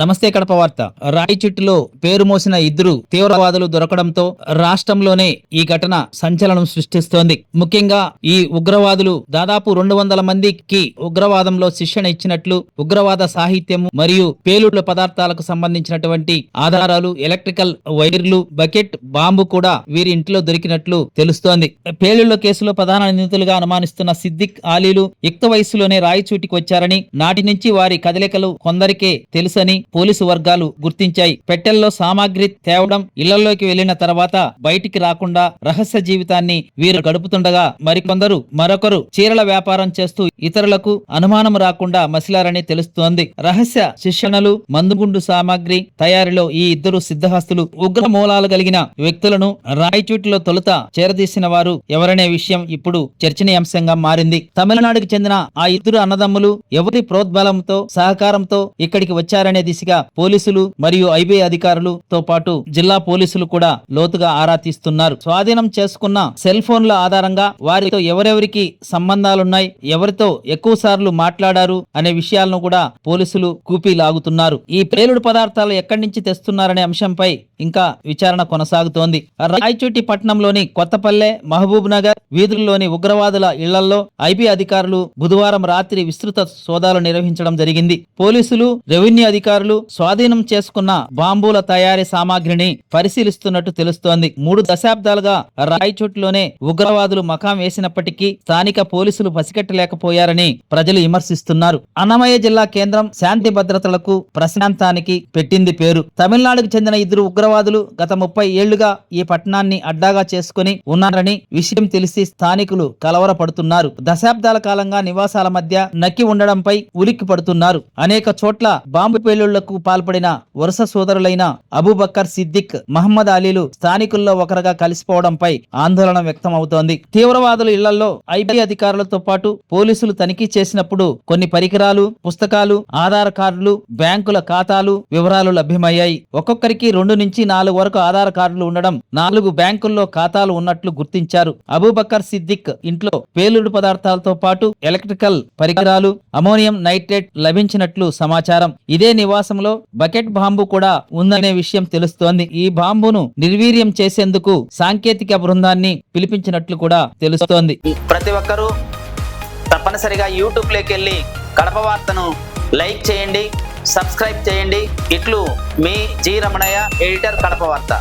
నమస్తే కడప వార్త. రాయచిట్టులో పేరు మోసిన ఇద్దరు తీవ్రవాదులు దొరకడంతో రాష్ట్రంలోనే ఈ ఘటన సంచలనం సృష్టిస్తోంది. ముఖ్యంగా ఈ ఉగ్రవాదులు దాదాపు రెండు వందల మందికి ఉగ్రవాదంలో శిక్షణ ఇచ్చినట్లు ఉగ్రవాద సాహిత్యం మరియు పేలుళ్ళ పదార్థాలకు సంబంధించినటువంటి ఆధారాలు ఎలక్ట్రికల్ వైర్లు బకెట్ బాంబు కూడా వీరి ఇంట్లో దొరికినట్లు తెలుస్తోంది. పేలుళ్ళ కేసులో ప్రధాన నిందితులుగా అనుమానిస్తున్న సిద్దిక్ ఆలీలు యుక్త వయస్సులోనే రాయచూటికి వచ్చారని నాటి నుంచి వారి కదలికలు కొందరికే తెలుసని పోలీసు వర్గాలు గుర్తించాయి. పెట్టెల్లో సామాగ్రి తేవడం ఇళ్ళలోకి వెళ్ళిన తర్వాత బయటికి రాకుండా రహస్య జీవితాన్ని వీరు గడుపుతుండగా మరికొందరు మరొకరు చీరల వ్యాపారం చేస్తూ ఇతరులకు అనుమానం రాకుండా మసిలారని తెలుస్తోంది. రహస్య శిక్షణలు మందుగుండు సామాగ్రి తయారీలో ఈ ఇద్దరు సిద్ధహస్తులు ఉగ్ర మూలాలు కలిగిన వ్యక్తులను రాయచూటిలో తొలుత చేరదీసిన వారు ఎవరనే విషయం ఇప్పుడు చర్చనీయాంశంగా మారింది. తమిళనాడుకు చెందిన ఆ ఇద్దరు అన్నదమ్ములు ఎవరి ప్రోద్బలంతో సహకారంతో ఇక్కడికి వచ్చారనేది దిశగా పోలీసులు మరియు ఐబీ అధికారులు తో పాటు జిల్లా పోలీసులు కూడా లోతుగా ఆరా తీస్తున్నారు. స్వాధీనం చేసుకున్న సెల్ ఫోన్ల ఆధారంగా వారితో ఎవరెవరికి సంబంధాలున్నాయి ఎవరితో ఎక్కువ సార్లు మాట్లాడారు అనే విషయాలను కూడా పోలీసులు కూపీ లాగుతున్నారు. ఈ పేలుడు పదార్థాలు ఎక్కడి నుంచి తెస్తున్నారనే అంశంపై ఇంకా విచారణ కొనసాగుతోంది. రాయచోటి పట్టణంలోని కొత్తపల్లె మహబూబ్ నగర్ వీధుల్లోని ఉగ్రవాదుల ఇళ్ళలో ఐబీ అధికారులు బుధవారం రాత్రి విస్తృత సోదాలు నిర్వహించడం జరిగింది. పోలీసులు రెవెన్యూ అధికారులు స్వాధీనం చేసుకున్న బాంబుల తయారీ సామాగ్రిని పరిశీలిస్తున్నట్టు తెలుస్తోంది. మూడు దశాబ్దాలుగా రాయచోట్లోనే ఉగ్రవాదులు మకాం వేసినప్పటికీ స్థానిక పోలీసులు పసిగట్టలేకపోయారని ప్రజలు విమర్శిస్తున్నారు. అన్నమయ్య జిల్లా కేంద్రం శాంతి భద్రతలకు ప్రశాంతానికి పెట్టింది పేరు. తమిళనాడుకు చెందిన ఇద్దరు ఉగ్రవాదులు గత ముప్పై ఏళ్ళుగా ఈ పట్టణాన్ని అడ్డాగా చేసుకుని ఉన్నారని విషయం తెలిసి స్థానికులు కలవరపడుతున్నారు. దశాబ్దాల కాలంగా నివాసాల మధ్య నక్కి ఉండడంపై ఉలిక్కి పడుతున్నారు. అనేక చోట్ల బాంబు పేలుళ్ళకు పాల్పడిన వరుస సోదరులైన అబూబక్కర్ సిద్దిక్ మహమ్మద్ అలీలు స్థానికుల్లో ఒకరుగా కలిసిపోవడంపై ఆందోళన వ్యక్తం అవుతోంది తీవ్రవాదుల ఇళ్ళలో ఐబీ అధికారులతో పాటు పోలీసులు తనిఖీ చేసినప్పుడు కొన్ని పరికరాలు పుస్తకాలు ఆధార్ కార్డులు బ్యాంకుల ఖాతాలు వివరాలు లభ్యమయ్యాయి. ఒక్కొక్కరికి రెండు నుంచి నాలుగు వరకు ఆధార్ కార్డులు ఉండడం నాలుగు బ్యాంకుల్లో ఖాతాలు ఉన్నట్లు గుర్తించారు. అబూబక్కర్ సిద్దిక్ ఇంట్లో పేలుడు పదార్థాలతో పాటు ఎలక్ట్రికల్ పరికరాలు అమోనియం నైట్రేట్ లభించినట్లు సమాచారం. ఇదే నివాసంలో బకెట్ బాంబు కూడా ఉందనే విషయం తెలుస్తోంది. ఈ బాంబును నిర్వీర్యం చేసేందుకు సాంకేతిక బృందాన్ని పిలిపించినట్లు కూడా తెలుస్తోంది. ప్రతి ఒక్కరూ తప్పనిసరిగా యూట్యూబ్లోకి వెళ్ళి కడప వార్తను లైక్ చేయండి సబ్స్క్రైబ్ చేయండి. ఇట్లు మీ జి రమణయ్య ఎడిటర్ కడప వార్త.